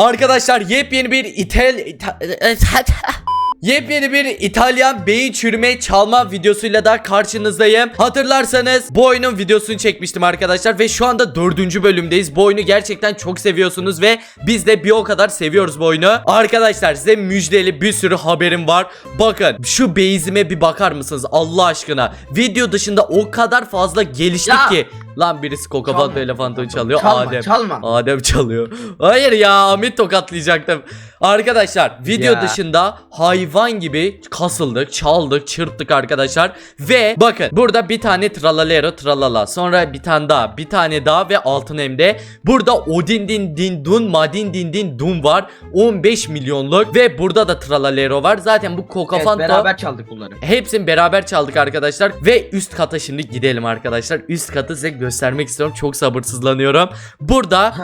Arkadaşlar yepyeni bir İtal... İta- Yepyeni bir İtalyan beyin çürüme çalma videosuyla da karşınızdayım. Hatırlarsanız bu oyunun videosunu çekmiştim arkadaşlar ve şu anda dördüncü bölümdeyiz. Bu oyunu gerçekten çok seviyorsunuz ve biz de bir o kadar seviyoruz bu oyunu. Arkadaşlar size müjdeli bir sürü haberim var. Bakın şu base'ime bir bakar mısınız Allah aşkına? Video dışında o kadar fazla geliştik Ya! ki. Lan birisi Coca-Cola Çalma. Elefanto çalıyor. Çalma, Adem. çalma. Adem çalıyor. Hayır ya Ahmet tokatlayacaktım. Arkadaşlar video Ya. dışında hayvan gibi kasıldık, çaldık, çırptık arkadaşlar. Ve bakın burada bir tane tralalero tralala. Sonra bir tane daha, bir tane daha ve altın emde. Burada Odin din din dun, Madin din din dun var. 15 milyonluk ve burada da tralalero var. Zaten bu Evet, Coca-Fanto beraber çaldık bunları. Hepsini beraber çaldık arkadaşlar ve üst kata şimdi gidelim arkadaşlar. Üst katı size göstermek istiyorum. Çok sabırsızlanıyorum. Burada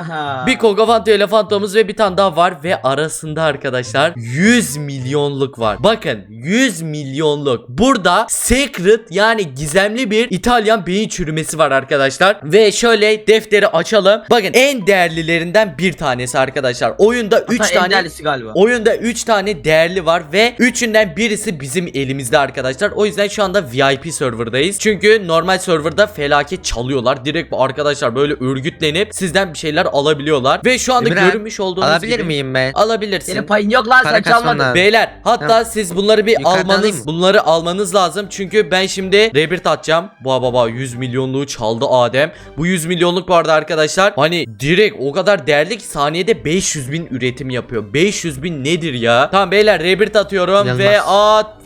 bir Cogafanto elefantomuz ve bir tane daha var ve arasında arkadaşlar 100 milyonluk var. Bakın 100 milyonluk. Burada secret yani gizemli bir İtalyan beyin çürümesi var arkadaşlar. Ve şöyle defteri açalım. Bakın en değerlilerinden bir tanesi arkadaşlar. Oyunda 3 Hatta en tane değerlisi galiba. Oyunda 3 tane değerli var ve üçünden birisi bizim elimizde arkadaşlar. O yüzden şu anda VIP serverdayız. Çünkü normal serverda felaket çalıyorlar. Direkt bu arkadaşlar böyle örgütlenip sizden bir şeyler alabiliyorlar. Ve şu anda İmran, görmüş olduğunuz Alabilir gibi miyim ben? alabilirsin. Senin payın yok lan Para sen çalmadın. Beyler hatta Tamam. siz bunları bir Yukarıdan alayım almanız mı? bunları almanız lazım çünkü ben şimdi rebirth atacağım. Baba baba 100 milyonluğu çaldı Adem. Bu 100 milyonluk vardı arkadaşlar. Hani direkt o kadar değerli ki saniyede 500 bin üretim yapıyor. 500 bin nedir ya? Tamam beyler rebirth atıyorum İnanılmaz. ve at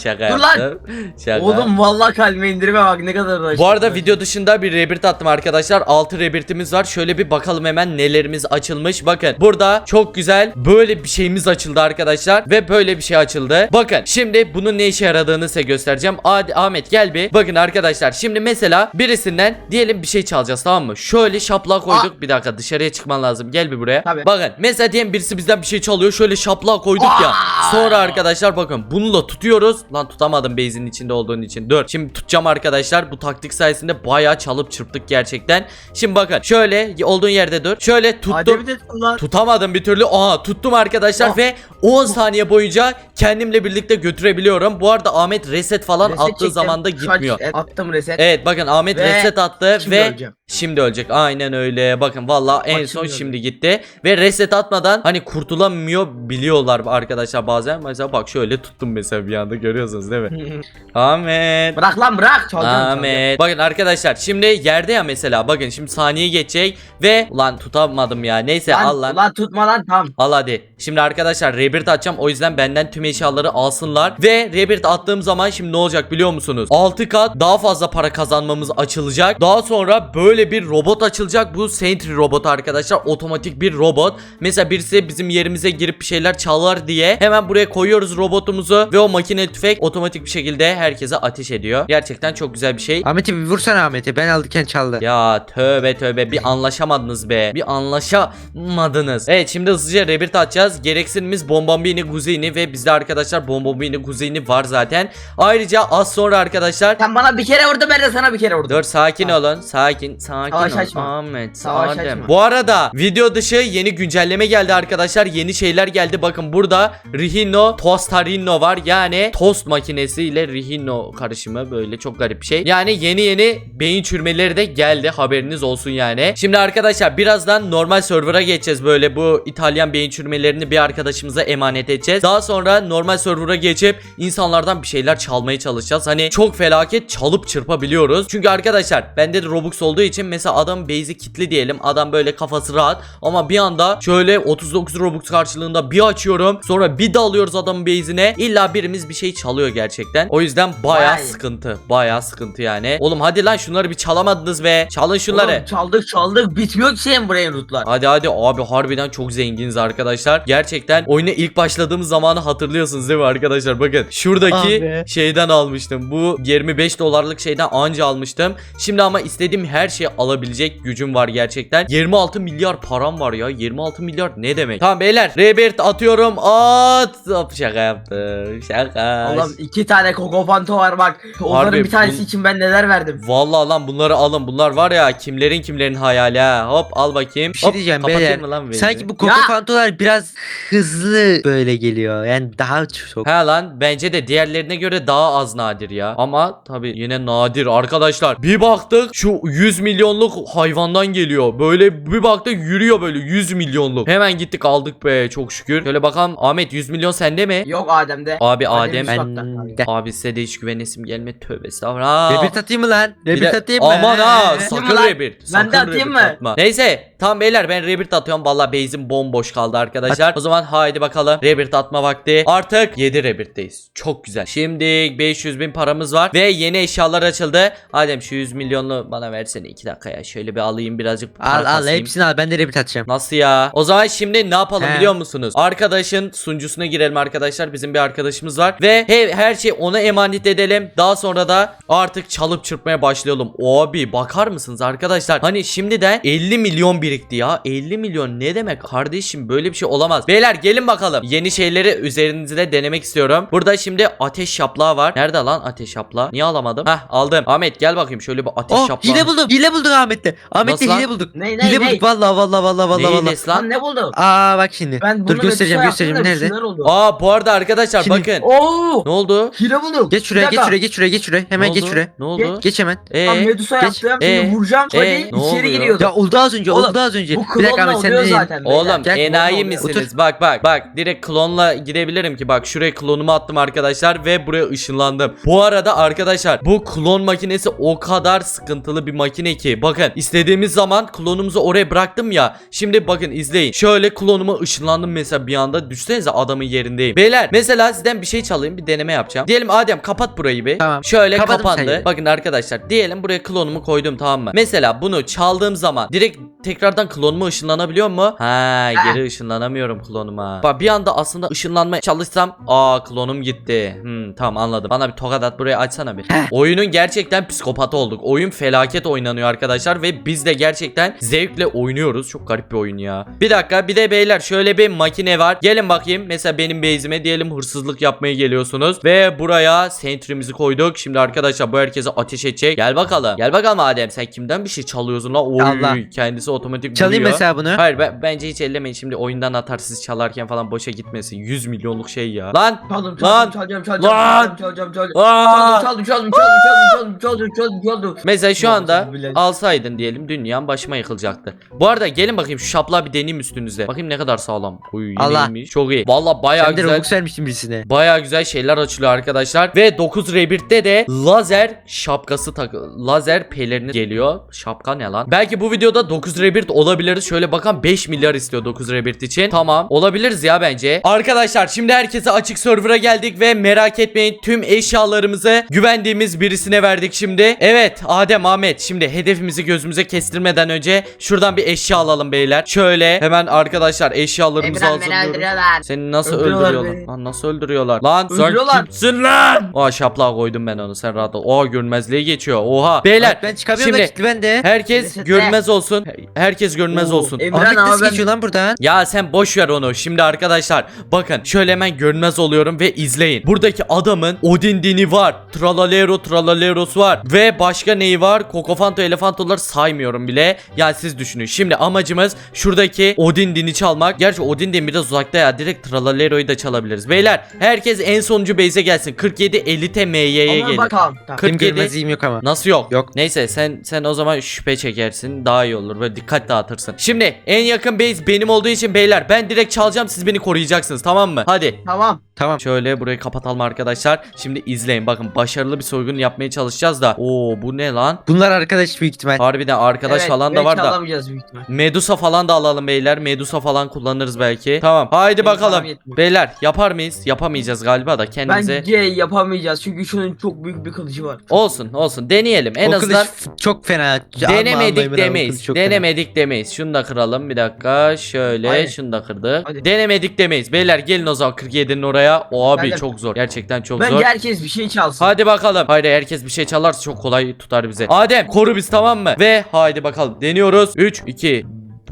şaka Dur lan. yaptım. Şaka. Oğlum vallahi kalbime indirime bak ne kadar uğraştım. Bu arada video dışında bir rebirth attım arkadaşlar. 6 rebirth'imiz var. Şöyle bir bakalım hemen nelerimiz açılmış. Bakın burada çok güzel böyle bir şeyimiz açıldı arkadaşlar. Ve böyle bir şey açıldı. Bakın şimdi bunun ne işe yaradığını size göstereceğim. Hadi Ahmet gel bir. Bakın arkadaşlar şimdi mesela birisinden diyelim bir şey çalacağız tamam mı? Şöyle şaplığa koyduk. Bir dakika dışarıya çıkman lazım. Gel bir buraya. Tabii. Bakın mesela diyelim birisi bizden bir şey çalıyor. Şöyle şaplığa koyduk ya. Sonra arkadaşlar bakın bununla tutuyoruz. Lan tutamadım base'in içinde olduğun için. Dur. Şimdi tutacağım arkadaşlar. Bu taktik sayesinde bayağı çalıp çırptık gerçekten. Şimdi bakın şöyle olduğun yerde dur. Şöyle tuttum. Adem'i de. Tutamadım bir türlü. Aha tuttum arkadaşlar Ah. ve 10 saniye boyunca kendimle birlikte götürebiliyorum. Bu arada Ahmet reset falan Reset attığı çektim. zaman da Şu an gitmiyor. Attım reset. Evet bakın Ahmet Ve reset attı şimdi ve öleceğim. şimdi ölecek. Aynen öyle. Bakın valla en Bak son şimdi şimdi gitti ve reset atmadan hani kurtulamıyor biliyorlar arkadaşlar bazen. Mesela bak şöyle tuttum mesela bir anda görüyorsunuz değil mi? Ahmet. bırak lan bırak. Çalacağım çalacağım. Ahmet. Bakın arkadaşlar şimdi yerde ya mesela bakın şimdi saniye geçecek ve ulan tutamadım ya. Neyse Lan, al lan. Ulan tutma lan tam. Al hadi. Şimdi arkadaşlar rebirth atacağım. O yüzden benden tüm eşyaları alsınlar. Ve rebirth attığım zaman şimdi ne olacak biliyor musunuz? 6 kat daha fazla para kazanmamız açılacak. Daha sonra böyle bir robot açılacak. Bu Sentry robot arkadaşlar. Otomatik bir robot. Mesela birisi bizim yerimize girip bir şeyler çalar diye hemen buraya koyuyoruz robotumuzu ve o makine tüfek otomatik bir şekilde herkese ateş ediyor. Gerçekten çok güzel bir şey. Ahmet'i bir vursana Ahmet'i. Ben aldıkken çaldı. Ya tövbe tövbe bir anlaşamadınız be. Bir anlaşamadınız. Evet şimdi hızlıca rebirth atacağız. Gereksinimiz Bombambini Kuzeyini ve bizde arkadaşlar Bombambini Kuzeyini var zaten. Ayrıca az sonra arkadaşlar Sen bana bir kere vurdun ben de sana bir kere vurdum. Dur sakin Tamam. olun. Sakin. Sakin Savaş ol. açma. Ahmet. Savaş Adem. açma. Bu arada video dışı yeni güncelleme geldi arkadaşlar. Yeni şeyler geldi. Bakın burada Rihino Tostarino var. Yani tost makinesi ile Rihino karışımı böyle çok garip bir şey. Yani yeni yeni beyin çürümeleri de geldi. Haberiniz olsun yani. Şimdi arkadaşlar birazdan normal server'a geçeceğiz. Böyle bu İtalyan beyin çürümelerini bir arkadaşımıza emanet edeceğiz. Daha sonra normal server'a geçip insanlardan bir şeyler çalmaya çalışacağız. Hani çok felaket çalıp çırpabiliyoruz. Çünkü arkadaşlar bende de Robux olduğu için mesela adam base'i kitli diyelim. Adam böyle kafası rahat ama bir anda şöyle 39 Robux karşılığında bir açıyorum. Sonra bir dalıyoruz adamın base'ine. İlla birimiz bir şey çalıyor gerçekten. O yüzden baya sıkıntı. Baya sıkıntı yani. Oğlum hadi lan şunları bir çalamadınız be. Çalın şunları. Oğlum, çaldık çaldık bitmiyor ki senin buraya lootlar. Hadi hadi abi harbiden çok zenginiz arkadaşlar. Gerçekten oyuna ilk başladığımız zamanı hatırlıyorsunuz değil mi arkadaşlar? Bakın şuradaki Abi. şeyden almıştım. Bu 25 dolarlık şeyden anca almıştım. Şimdi ama istediğim her şeyi alabilecek gücüm var gerçekten. 26 milyar param var ya. 26 milyar ne demek? Tamam beyler. Rebirth atıyorum. At. Hop, Şaka yaptım. Şaka. Oğlum iki tane Coco Fanto var bak. Onların Harbi, bir tanesi bu- için ben neler verdim. Vallahi lan bunları alın. Bunlar var ya kimlerin kimlerin hayali ha. Hop al bakayım. Bir şey Hop, diyeceğim kapatayım beyler. mı lan beni? Sanki bu Coco Ya! Fantolar biraz hızlı böyle geliyor. Yani daha çok. He lan bence de diğerlerine göre daha az nadir ya. Ama tabi yine nadir arkadaşlar. Bir baktık şu 100 milyonluk hayvandan geliyor. Böyle bir baktık yürüyor böyle 100 milyonluk. Hemen gittik aldık be çok şükür. Şöyle bakalım Ahmet 100 milyon sende mi? Yok Adem'de. Abi Adem Adem. Ben de. abi size de hiç güvenesim gelme tövbe estağfurullah. Rebirth atayım mı lan? Bir de- atayım mı? Aman ha sakın Atayım mı lan? Rebirth. Ben sakın de atayım mı? atma. Neyse tam beyler ben Rebirth atıyorum. Valla base'im bomboş kaldı arkadaşlar. O zaman haydi bakalım Rebirth atma vakti. Artık 7 Rebirth'teyiz. Çok güzel. Şimdi 500 bin paramız var. Ve yeni eşyalar açıldı. Adem şu 100 milyonlu bana versene 2 dakika ya. Şöyle bir alayım birazcık para Al al kasayım. hepsini al ben de Rebirth atacağım. Nasıl ya? O zaman şimdi ne yapalım He. biliyor musunuz? Arkadaşın sunucusuna girelim arkadaşlar. Bizim bir arkadaşımız var. Ve he- her şeyi ona emanet edelim. Daha sonra da artık çalıp çırpmaya başlayalım. Abi bakar mısınız arkadaşlar? Hani şimdiden 50 milyon birikti ya. 50 milyon ne demek kardeşim? Böyle bir şey olamaz. Beyler gelin bakalım. Yeni şeyleri üzerinizde denemek istiyorum. Burada şimdi ateş şaplağı var. Nerede lan ateş şaplağı? Niye alamadım? Heh aldım. Ahmet gel bakayım şöyle bir ateş Oh şaplağı. hile buldum. Hile bulduk Ahmet'te. Ahmet'te Nasıl lan? hile bulduk. Ne ne Hile ne? bulduk vallahi vallahi vallahi Ne vallahi vallahi. hilesi lan? Ne buldun? Aa bak şimdi. Ben Dur göstereceğim Medusa göstereceğim. Nerede? Aa bu arada arkadaşlar Şimdi- bakın. Oo! Ne oldu? Hile buldum. Geç şuraya geç şuraya geç şuraya geç şuraya. Hemen geç şuraya. Ne oldu? Geç hemen. Ee, Medusa geç. yaptım. Ee, Şimdi vuracağım. ee, Hadi ne içeri oluyor? giriyordu. Ya oldu az önce Oğlum, oldu az önce. Bu Bir dakika klonla Ahmet sen oluyor zaten. Oğlum beyler. Gel, enayi klonla misiniz? Otur. Bak bak bak direkt klonla gidebilirim ki bak şuraya klonumu attım arkadaşlar ve buraya ışınlandım. Bu arada arkadaşlar bu klon makinesi o kadar sıkıntılı bir makine ki bakın istediğimiz zaman klonumuzu oraya bıraktım ya. Şimdi bakın izleyin. Şöyle klonuma ışınlandım mesela bir anda düşsenize adamın yerindeyim. Beyler mesela sizden bir şey çalayım bir deneme yapacağım. Diyelim Adem kapat burayı bir. Tamam. Şöyle Kapadım kapandı. sayı. Bakın arkadaşlar diyelim buraya klonumu koydum tamam mı? Mesela bunu çaldığım zaman direkt tekrardan klonuma ışınlanabiliyor mu? Ha geri ışınlanamıyorum klonuma. Bak bir anda aslında ışınlanmaya çalışsam aa klonum gitti. Hmm, tamam anladım. Bana bir tokat at burayı açsana bir. Oyunun gerçekten psikopatı olduk. Oyun felaket oynanıyor arkadaşlar ve biz de gerçekten zevkle oynuyoruz. Çok garip bir oyun ya. Bir dakika bir de beyler şöyle bir makine var. Gelin bakayım. Mesela benim base'ime diyelim hırsızlık yapmaya geliyorsunuz. Ve buraya sentry'mizi koyduk. Şimdi arkadaşlar bu herkese ateş edecek. Gel bakalım. Gel bakalım Adem sen kimden bir şey çalıyorsun la? Oy Allah. kendisi otomatik Çalayım buluyor. mesela bunu. Hayır ben, bence hiç ellemeyin şimdi oyundan atar siz çalarken falan boşa gitmesin 100 milyonluk şey ya Lan Çaldım Lan! çaldım çalacağım çalacağım Lan! çalacağım çalacağım çalacağım. Aa! Çaldım çaldım çaldım çaldım çaldım çaldım çaldım çaldım. Mesela şu anda alsaydın diyelim dünyam başıma yıkılacaktı. Bu arada gelin bakayım şu şaplığa bir deneyeyim üstünüze. Bakayım ne kadar sağlam. Uy Allah. iyiymiş. Çok iyi. Valla baya Sen de güzel. Robux birisine. Baya güzel şeyler açılıyor arkadaşlar. Ve 9 Rebirth'te de lazer şapkası tak lazer pelerini geliyor. Şapka ne lan? Belki bu videoda 9 Rebirth olabiliriz. Şöyle bakan 5 milyar istiyor 9 Rebirth için. Tamam. Olabiliriz ya bence. Arkadaşlar şimdi herkese açık server'a geldik ve merak etmeyin tüm eşyalarımızı güvendiğimiz birisine verdik şimdi. Evet Adem Ahmet şimdi hedefimizi gözümüze kestirmeden önce şuradan bir eşya alalım beyler. Şöyle hemen arkadaşlar eşyalarımızı Emran beni hazırlıyoruz. öldürüyorlar. Seni nasıl Öldürüyorlar öldürüyorlar? beni. Lan nasıl öldürüyorlar? Lan sen Öldürüyorlar. kimsin lan? Oha şaplığa koydum ben onu sen rahat ol. Oha görmezliğe geçiyor. Oha. Beyler Bak ben çıkamıyorum da şimdi kilitli ben de. herkes görmez olsun. Herkes görmez Oo, olsun. Emran Ahmet abi nasıl ben geçiyor lan buradan? Ya sen boş ver onu. Şimdi arkadaşlar bakın şöyle hemen görünmez oluyorum ve izleyin. Buradaki adamın Odin dini var. Tralalero tralaleros var. Ve başka neyi var? Kokofanto elefantoları saymıyorum bile. Ya siz düşünün. Şimdi amacımız şuradaki Odin dini çalmak. Gerçi Odin dini biraz uzakta ya. Direkt Tralalero'yu da çalabiliriz. Beyler herkes en sonuncu base'e gelsin. 47 elite MY'ye Ama gelin. bak tamam tamam. 47 Benim görmezliğim yok ama. Nasıl yok? Yok. Neyse sen sen o zaman şüphe çekersin. Daha iyi olur. Böyle dikkat dağıtırsın. Şimdi en yakın base benim olduğu için beyler ben direkt çalacağım siz beni koruyacaksınız tamam mı? Hadi. Tamam. Tamam. Şöyle burayı kapatalım arkadaşlar. Şimdi izleyin. Bakın başarılı bir soygun yapmaya çalışacağız da. Oo bu ne lan? Bunlar arkadaş büyük ihtimal. Harbiden arkadaş Evet, falan da belki var da. alamayacağız büyük ihtimal. Medusa falan da alalım beyler. Medusa falan kullanırız belki. Tamam. Haydi Benim bakalım. yetmiyor. Beyler yapar mıyız? Yapamayacağız galiba da kendimize. Bence yapamayacağız çünkü şunun çok büyük bir kılıcı var. Olsun olsun deneyelim. En o azından f- çok fena. Denemedik demeyiz. Denemedik demeyiz. Şunu da kıralım bir dakika. Şöyle Aynen. şunu da kırdık. Hadi. Denemedik demeyiz. Beyler gelin o zaman 47'nin oraya. O abi Geldim. çok zor. Gerçekten çok Bence zor. herkes bir şey çalsın. Hadi bakalım. Haydi herkes bir şey çalarsa çok kolay tutar bize. Adem koru biz tamam mı? Ve haydi bakalım. Deniyoruz. 3 2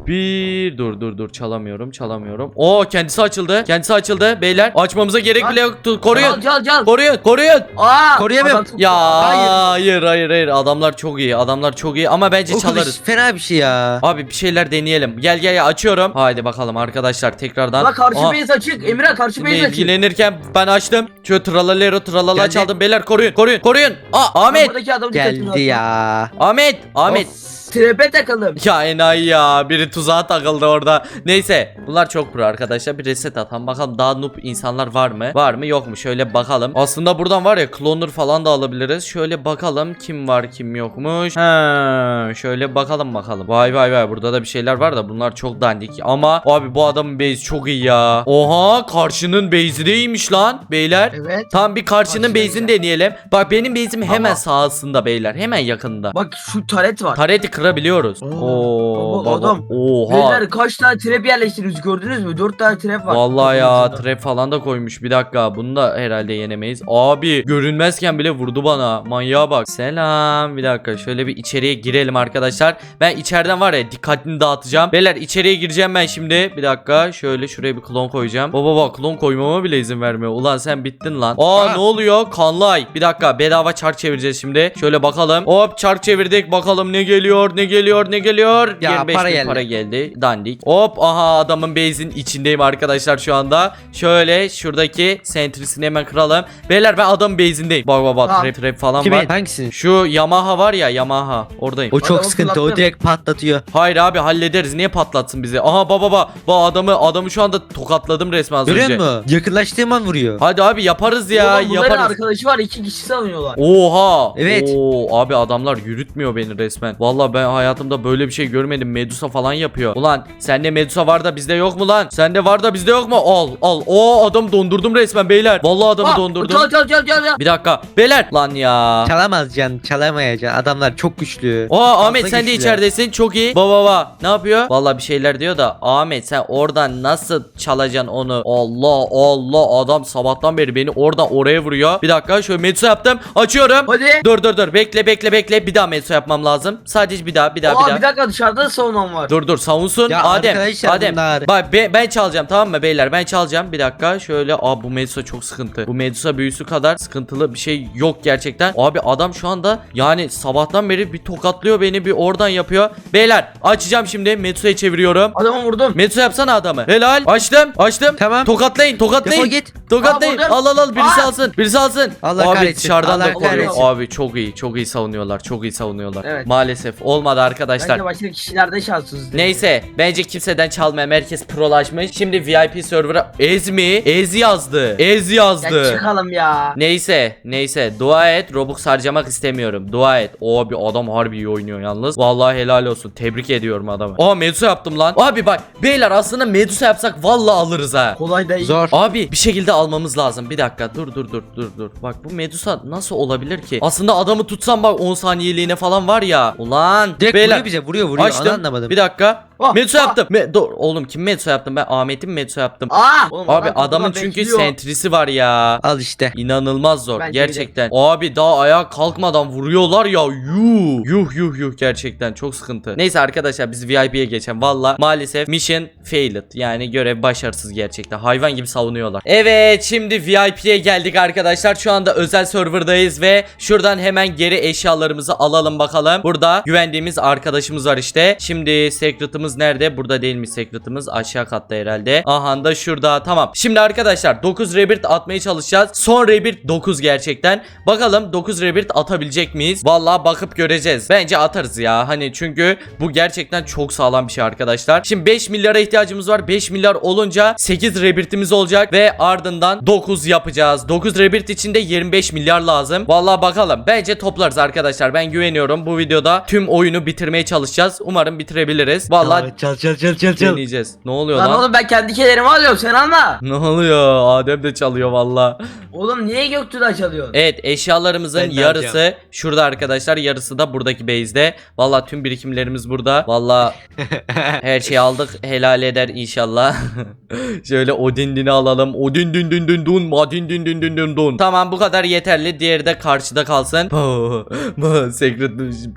bir dur dur dur çalamıyorum çalamıyorum. Oo kendisi açıldı. Kendisi açıldı. Beyler açmamıza gerek bile yoktu. Koruyun. Çal çal çal. Koruyun. Koruyun. Aa, Koruyamıyorum. adam Ya Hayır. hayır hayır hayır. Adamlar çok iyi. Adamlar çok iyi ama bence O kılıç çalarız. fena bir şey ya. Abi bir şeyler deneyelim. Gel gel gel açıyorum. Haydi bakalım arkadaşlar tekrardan. Bak karşı Aa, base açık. Emirhan karşı base açık. ilgilenirken ben açtım. Şöyle tralalero tralala Geldi. çaldım. Beyler koruyun koruyun koruyun. Aa Ahmet. Buradaki adamı dikkatini Geldi ya. Ahmet. Ahmet. Of, Trepe takalım. Ya enayi ya biri tuzağa takıldı orada. Neyse bunlar çok pro arkadaşlar bir reset atalım bakalım daha noob insanlar var mı? Var mı yok mu şöyle bakalım. Aslında buradan var ya cloner falan da alabiliriz. Şöyle bakalım kim var kim yokmuş. Ha, şöyle bakalım bakalım. Vay vay vay burada da bir şeyler var da bunlar çok dandik. Ama abi bu adamın base çok iyi ya. Oha karşının base'i de iyiymiş lan beyler. Evet. Tam bir karşının Karşı base'ini deneyelim. Bak benim base'im hemen Ama- beyler. Hemen yakında. Bak şu taret var. Tareti kırabiliyoruz. Oo, Oo, baba, adam. Oha. Beyler kaç tane trap yerleştiriyoruz gördünüz mü? 4 tane trap var. Vallahi ya trap falan da koymuş. Bir dakika bunu da herhalde yenemeyiz. Abi görünmezken bile vurdu bana. Manyağa bak. Selam. Bir dakika şöyle bir içeriye girelim arkadaşlar. Ben içeriden var ya dikkatini dağıtacağım. Beyler içeriye gireceğim ben şimdi. Bir dakika şöyle şuraya bir klon koyacağım. Baba bak klon koymama bile izin vermiyor. Ulan sen bittin lan. Aa Aa. ne oluyor? Kanlay. Bir dakika bedava çark çevireceğiz şimdi. Şöyle bakalım. Hop çark çevirdik. Bakalım ne geliyor ne geliyor ne geliyor. Ya, 25 para geldi. para geldi. Dandik. Hop aha adamın base'in içindeyim arkadaşlar şu anda. Şöyle şuradaki sentrisini hemen kıralım. Beyler ben adamın base'indeyim. Bak bak bak trap trap falan Kimin? var. Hangisinin? Şu Yamaha var ya Yamaha oradayım. O çok Adamı sıkıntı. O direkt patlatıyor. Hayır abi hallederiz. Niye patlatsın bizi? Aha baba baba. Bu adamı adamı şu anda tokatladım resmen az Görüyor önce. musun? Yakınlaştığım an vuruyor. Hadi abi yaparız ya Oğlum bunların yaparız. arkadaşı var. iki kişi savunuyorlar. Oha. Evet. Oo, abi adamlar yürütmüyor beni resmen. Vallahi ben hayatımda böyle bir şey görmedim. Medusa falan yapıyor. Ulan sende Medusa var da bizde yok mu lan? Sende var da bizde yok mu? Al al. O adam dondurdum resmen beyler. Vallahi adamı Aa, dondurdum. Çal çal çal çal. çal. Bir dakika. Beyler lan ya. Çalamaz can. Çalamayacaksın. Adamlar çok güçlü. Aa Ahmet Fazla sen de içeridesin çok iyi. Baba baba ne yapıyor? Vallahi bir şeyler diyor da Ahmet sen oradan nasıl çalacaksın onu? Allah Allah adam sabahtan beri beni oradan oraya vuruyor. Bir dakika şöyle Medusa yaptım. Açıyorum. Hadi. Dur dur dur bekle bekle bekle bir daha Medusa yapmam lazım. Sadece bir daha bir daha bir Aa daha. bir dakika dışarıda da savunan var. Dur dur savunsun. Ya Adem. arkadaşlar Adem. bunlar- Bak be- ben çalacağım tamam mı beyler? Ben çalacağım. Bir dakika şöyle. Aa bu Medusa çok sıkıntı. Bu Medusa büyüsü kadar sıkıntılı bir şey yok gerçekten. Abi adam şu anda yani sabahtan beri bir tokatlıyor beni bir oradan yapıyor. Beyler açacağım şimdi. Medusa'yı çeviriyorum. Adamı vurdum. Medusa yapsana adamı. Helal. Açtım. Açtım. Tamam. Tokatlayın. Tokatlayın. Defol git. Tokatlayın. Aa, vurdum. Al al al. Birisi Aa. alsın. Birisi alsın. Allah Abi kahretsin, dışarıdan da Allah koruyor. kahretsin. Abi çok iyi. Çok iyi savunuyorlar. Çok iyi savunuyorlar. Evet. Maalesef olmadı arkadaşlar. Bence başka kişilerde şanssız. Neyse bence kimseden çalmayan herkes prolaşmış. Şimdi VIP server'a Ez mi? Ez yazdı. Ez Ya yazdı. çıkalım ya. Neyse neyse dua et Robux harcamak istemiyorum dua et Abi adam harbi iyi oynuyor yalnız Vallahi helal olsun tebrik ediyorum adamı Aa Medusa yaptım lan Abi bak beyler aslında Medusa yapsak vallahi alırız ha Kolay değil. Zor. Abi bir şekilde almamız lazım. Bir dakika dur dur dur dur dur. Bak bu Medusa nasıl olabilir ki? Aslında adamı tutsam bak 10 saniyeliğine falan var ya. Ulan Direkt beyler. vuruyor bize. Vuruyor vuruyor. Onu Açtım. anlamadım. Bir dakika. Ah, Medusa ah. yaptım. Me- dur oğlum kim Medusa yaptım? Ben Ahmet'in Medusa yaptım. Aa! Oğlum, Abi adam adamın çünkü bekliyor. sentrisi var ya. Al işte. İnanılmaz zor Bence gerçekten. Abi daha ayağa kalkmadan vuruyorlar ya. Yuh. Yuh yuh yuh gerçekten çok sıkıntı. Neyse arkadaşlar biz VIP'ye geçelim. Valla maalesef mission failed. Yani görev başarısız gerçekten. Hayvan gibi savunuyorlar. Evet şimdi VIP'ye geldik arkadaşlar. Şu anda özel serverdayız ve şuradan hemen geri eşyalarımızı alalım bakalım. Burada güvendiğimiz arkadaşımız var işte. Şimdi secret'ımız nerede? Burada değil mi secret'ımız? Aşağı katta herhalde. Aha da şurada. Tamam. Şimdi arkadaşlar 9 rebirth atmaya çalışacağız. Son rebirth 9 gerçekten. Bakalım 9 rebirth atabilecek miyiz? Vallahi bakıp göreceğiz. Bence atarız ya. Hani çünkü bu gerçekten çok sağlam bir şey arkadaşlar. Şimdi 5 milyara ihtiyacımız var. 5 milyar olunca 8 rebirth'imiz olacak ve ardından 9 yapacağız. 9 rebirth için de 25 milyar lazım. Vallahi bakalım. Bence toplarız arkadaşlar. Ben güveniyorum. Bu videoda tüm oyunu bitirmeye çalışacağız. Umarım bitirebiliriz. Vallahi Hadi Çal çal çal çal çal. deneyeceğiz. Ne oluyor Lan lan? oğlum ben kendi kelerimi alıyorum sen alma. Ne oluyor? Adem de çalıyor valla. Oğlum niye Göktuğ'da çalıyorsun? Evet eşyalarımızın Ben de yarısı alacağım. şurada arkadaşlar. Yarısı da buradaki base'de. Valla tüm birikimlerimiz burada. Valla her şeyi aldık. Helal eder inşallah. Şöyle Odin dini alalım. Odin din din din dun. Madin din din din din dun. Tamam bu kadar yeterli. Diğeri de karşıda kalsın. Secret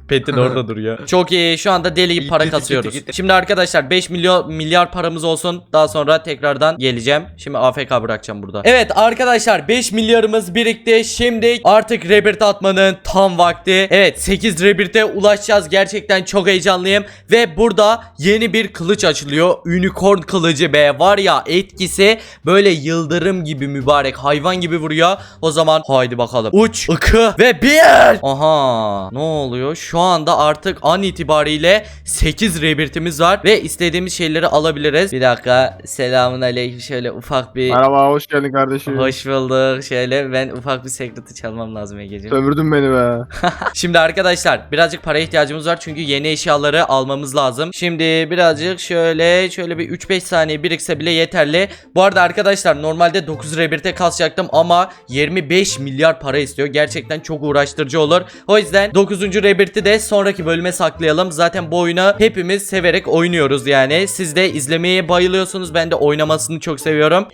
Pet'in orada duruyor. Çok iyi. Şu anda deli gibi para Gitti, gitti, kasıyoruz. gitti. Şimdi arkadaşlar 5 milyon milyar paramız olsun. Daha sonra tekrardan geleceğim. Şimdi AFK bırakacağım burada. Evet arkadaşlar 5 milyarımız birikti. Şimdi artık Rebirth atmanın tam vakti. Evet 8 Rebirth'e ulaşacağız. Gerçekten çok heyecanlıyım. Ve burada yeni bir kılıç açılıyor. Unicorn kılıcı be. Var ya etkisi böyle yıldırım gibi mübarek. Hayvan gibi vuruyor. O zaman haydi bakalım. Uç, ıkı ve bir. Aha. Ne oluyor? Şu anda artık an itibariyle 8 rebirtimiz var ve istediğimiz şeyleri alabiliriz. Bir dakika. Selamun aleyküm. Şöyle ufak bir Merhaba hoş geldin kardeşim. Hoş bulduk. Şöyle ben ufak bir secret'ı çalmam lazım Ege'ciğim. Sömürdün beni be. Şimdi arkadaşlar birazcık para ihtiyacımız var çünkü yeni eşyaları almamız lazım. Şimdi birazcık şöyle şöyle bir 3-5 saniye birikse bile yeterli. Bu arada arkadaşlar normalde 9 rebirte kasacaktım ama 25 milyar para istiyor. Gerçekten çok uğraştırıcı olur. O yüzden 9. rebirti de sonraki bölüme saklayalım. Zaten bu oyunu hepimiz severek oynuyoruz yani. Siz de izlemeye bayılıyorsunuz. Ben de oynamasını çok seviyorum.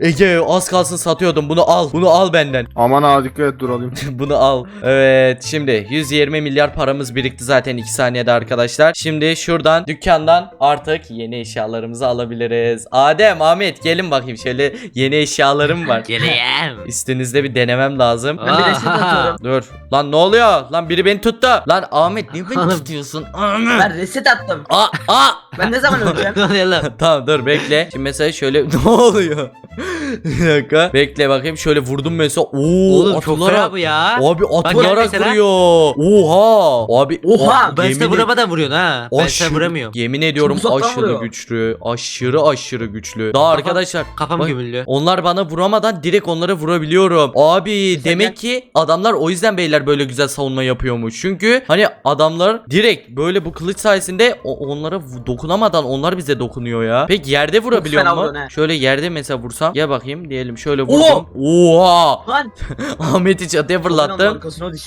Ege az kalsın satıyordum. Bunu al. Bunu al benden. Aman ha dikkat et dur alayım. Bunu al. Evet şimdi 120 milyar paramız birikti zaten 2 saniyede arkadaşlar. Şimdi şuradan dükkandan artık yeni eşyalarımızı alabiliriz. Adem, Ahmet gelin bakayım şöyle yeni eşyalarım var. Geleyim. Üstünüzde bir denemem lazım. Ben bir resim atıyorum. Dur. Lan ne oluyor? Lan biri beni tuttu. Lan Ahmet niye beni tutuyorsun? Ahmet. Ben reset attım. Aa, aa. Ben ne zaman öleceğim? tamam dur bekle. Şimdi mesela şöyle ne oluyor? bir dakika. Bekle bakayım şöyle vurdum mesela. Oo, Oğlum çok atılarak- fena bu ya. Abi atılarak mesela. vuruyor. Oha. Abi Oha, Ben size yemin- vuramadan vuruyorsun ha. Ben Aşırı- size vuramıyorum. Yemin ediyorum Çok uzaktan aşırı vuruyor. güçlü. Aşırı aşırı güçlü. Daha arkadaşlar Kafam bak- gömüldü. onlar bana vuramadan direkt onlara vurabiliyorum. Abi demek ki adamlar o yüzden beyler böyle güzel savunma yapıyormuş. Çünkü hani adamlar direkt böyle bu kılıç sayesinde o- onlara v- dokunamadan onlar bize dokunuyor ya. Peki yerde vurabiliyor mu? Şöyle yerde mesela vursam. Ya bakayım diyelim şöyle vurdum. Oha! Lan. Ahmet'i çatıya fırlattım.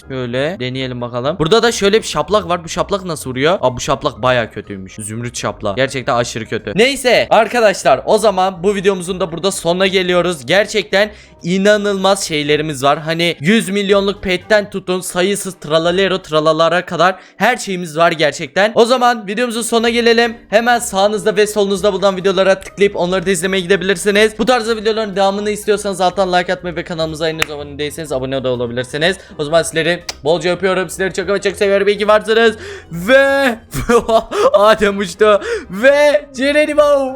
Şöyle deneyelim bakalım. Burada da şöyle bir şaplak var. Bu şaplak nasıl vuruyor? Aa bu şaplak baya kötüymüş. Zümrüt şaplak. Gerçekten aşırı kötü. Neyse arkadaşlar o zaman bu videomuzun da burada sonuna geliyoruz. Gerçekten inanılmaz şeylerimiz var. Hani 100 milyonluk petten tutun sayısız tralalero tralalara kadar her şeyimiz var gerçekten. O zaman videomuzun sonuna gelelim. Hemen sağınızda ve solunuzda bulunan videolara tıklayıp onları da izlemeye gidebilirsiniz. Bu tarzda videoların devamını istiyorsanız alttan like atmayı ve kanalımıza henüz abone değilseniz abone de olabilirsiniz. O zaman sizleri bolca öpüyorum. Sizleri çok ama çok seviyorum. İyi ki varsınız. Ve Adem uçtu. Ve Cerenimo.